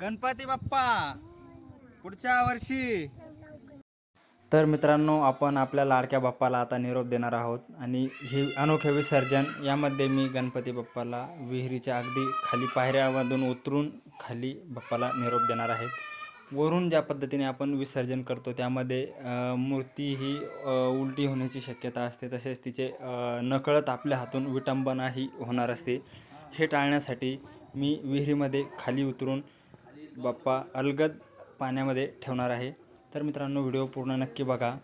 गणपती बाप्पा पुढच्या वर्षी. तर मित्रांनो आपण आपल्या लाडक्या बाप्पाला आता निरोप देणार आहोत. आणि हे अनोखे विसर्जन यामध्ये मी गणपती बाप्पाला विहिरीच्या अगदी खाली पायऱ्यामधून उतरून खाली बाप्पाला निरोप देणार आहेत वरून ज्या पद्धतीने आपण विसर्जन करतो त्यामध्ये मूर्ती ही उलटी होण्याची शक्यता असते. तसेच तिचे नकळत आपल्या हातून विटंबनाही होणार असते. हे टाळण्यासाठी मी विहिरीमध्ये खाली उतरून बाप्पा अलगद पाण्यामध्ये ठेवणार आहे. तर मित्रांनो व्हिडिओ पूर्ण नक्की बघा.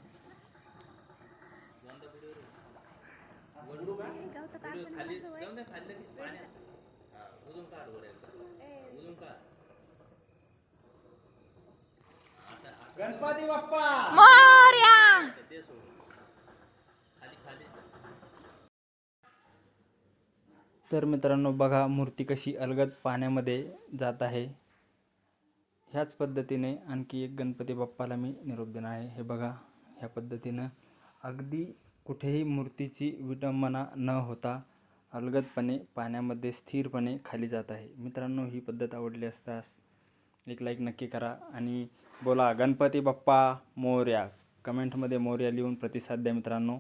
गणपती बाप्पा! तर मित्रांनो बघा मूर्ती कशी अलगद पाण्यामध्ये जात आहे. ह्याच पद्धतीने आणखी एक गणपती बाप्पाला मी निरोप देणार आहे. हे बघा ह्या पद्धतीनं अगदी कुठेही मूर्तीची विटंबना न होता अलगदपणे पाण्यामध्ये स्थिरपणे खाली जात आहे. मित्रांनो ही पद्धत आवडली असतास एक लाईक नक्की करा आणि बोला गणपती बाप्पा मोर्या. कमेंटमध्ये मोर्या लिहून प्रतिसाद द्या मित्रांनो.